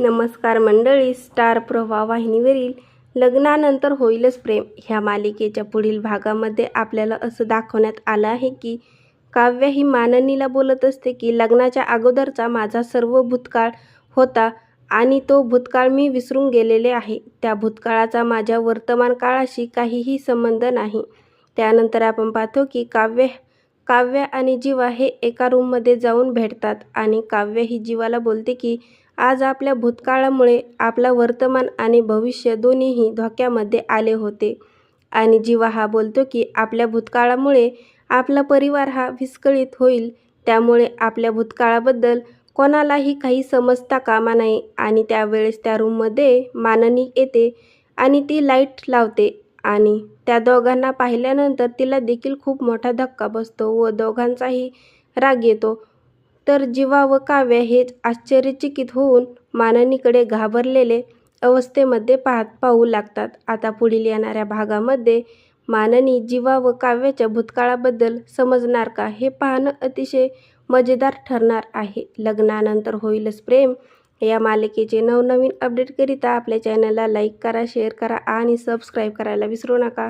नमस्कार मंडळी स्टार प्रवाह वाहिनीवरील लग्नानंतर होईलच प्रेम. ह्या मालिकेच्या पुढील भागामध्ये आपल्याला असं दाखवण्यात आलं आहे की काव्य ही माननीला बोलत असते की लग्नाच्या अगोदरचा माझा सर्व भूतकाळ होता आणि तो भूतकाळ मी विसरून गेलेले आहे. त्या भूतकाळाचा माझ्या वर्तमान काळाशी काहीही संबंध नाही. त्यानंतर आपण पाहतो की काव्य काव्य आणि जीवा हे एका रूममध्ये जाऊन भेटतात आणि काव्य ही जीवाला बोलते की आज आपल्या भूतकाळामुळे आपला वर्तमान आणि भविष्य दोन्हीही धोक्यामध्ये आले होते. आणि जीवा हा बोलतो की आपल्या भूतकाळामुळे आपला परिवार हा विस्कळीत होईल. त्यामुळे आपल्या भूतकाळाबद्दल कोणालाही काही समजता कामा नये. आणि त्यावेळेस त्या रूममध्ये माननी येते आणि ती लाइट लावते. आणि त्या दोघांना पाहिल्यानंतर तिला देखील खूप मोठा धक्का बसतो व दोघांचाही राग येतो. तर जीवा व काव्य हे आश्चर्यचकित होऊन माननीकडे घाबरलेले अवस्थेमध्ये पाहत पाहू लागतात. आता पुढील येणाऱ्या भागामध्ये माननी जीवा व काव्याच्या भूतकाळाबद्दल समजणार का हे पाहणं अतिशय मजेदार ठरणार आहे. लग्नानंतर होईलच प्रेम या मालिकेचे नवनवीन अपडेटकरिता आपल्या चॅनलला लाईक करा शेअर करा आणि सबस्क्राईब करायला विसरू नका.